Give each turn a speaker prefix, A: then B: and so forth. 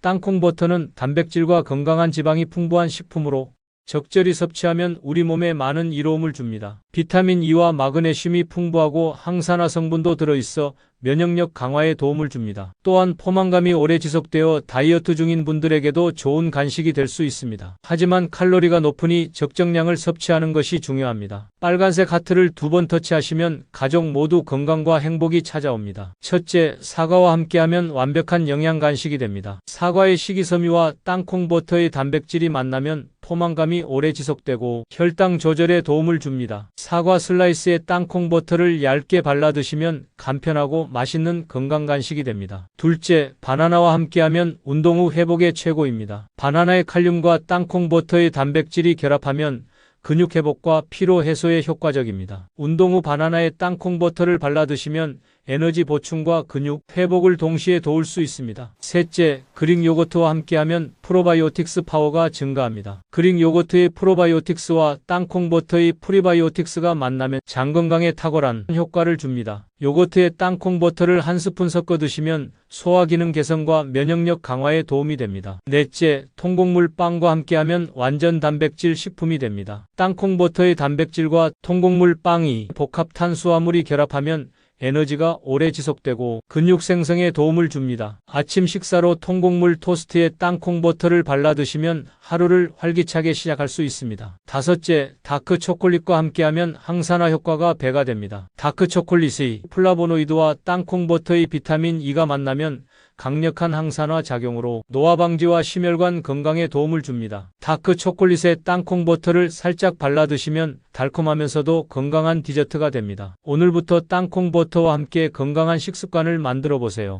A: 땅콩 버터는 단백질과 건강한 지방이 풍부한 식품으로 적절히 섭취하면 우리 몸에 많은 이로움을 줍니다. 비타민 E와 마그네슘이 풍부하고 항산화 성분도 들어있어 면역력 강화에 도움을 줍니다. 또한 포만감이 오래 지속되어 다이어트 중인 분들에게도 좋은 간식이 될 수 있습니다. 하지만 칼로리가 높으니 적정량을 섭취하는 것이 중요합니다. 빨간색 하트를 두 번 터치하시면 가족 모두 건강과 행복이 찾아옵니다. 첫째, 사과와 함께하면 완벽한 영양 간식이 됩니다. 사과의 식이섬유와 땅콩 버터의 단백질이 만나면 포만감이 오래 지속되고 혈당 조절에 도움을 줍니다. 사과 슬라이스에 땅콩 버터를 얇게 발라 드시면 간편하고 맛있는 건강 간식이 됩니다. 둘째, 바나나와 함께하면 운동 후 회복에 최고입니다. 바나나의 칼륨과 땅콩 버터의 단백질이 결합하면 근육 회복과 피로 해소에 효과적입니다. 운동 후 바나나에 땅콩 버터를 발라 드시면 에너지 보충과 근육 회복을 동시에 도울 수 있습니다. 셋째, 그릭 요거트와 함께하면 프로바이오틱스 파워가 증가합니다. 그릭 요거트의 프로바이오틱스와 땅콩 버터의 프리바이오틱스가 만나면 장 건강에 탁월한 효과를 줍니다. 요거트에 땅콩 버터를 한 스푼 섞어 드시면 소화 기능 개선과 면역력 강화에 도움이 됩니다. 넷째, 통곡물 빵과 함께하면 완전 단백질 식품이 됩니다. 땅콩 버터의 단백질과 통곡물 빵이 복합 탄수화물이 결합하면 에너지가 오래 지속되고 근육 생성에 도움을 줍니다. 아침 식사로 통곡물 토스트에 땅콩 버터를 발라 드시면 하루를 활기차게 시작할 수 있습니다. 다섯째, 다크 초콜릿과 함께하면 항산화 효과가 배가 됩니다. 다크 초콜릿의 플라보노이드와 땅콩 버터의 비타민 E가 만나면 강력한 항산화 작용으로 노화 방지와 심혈관 건강에 도움을 줍니다. 다크 초콜릿에 땅콩 버터를 살짝 발라 드시면 달콤하면서도 건강한 디저트가 됩니다. 오늘부터 땅콩 버터와 함께 건강한 식습관을 만들어 보세요.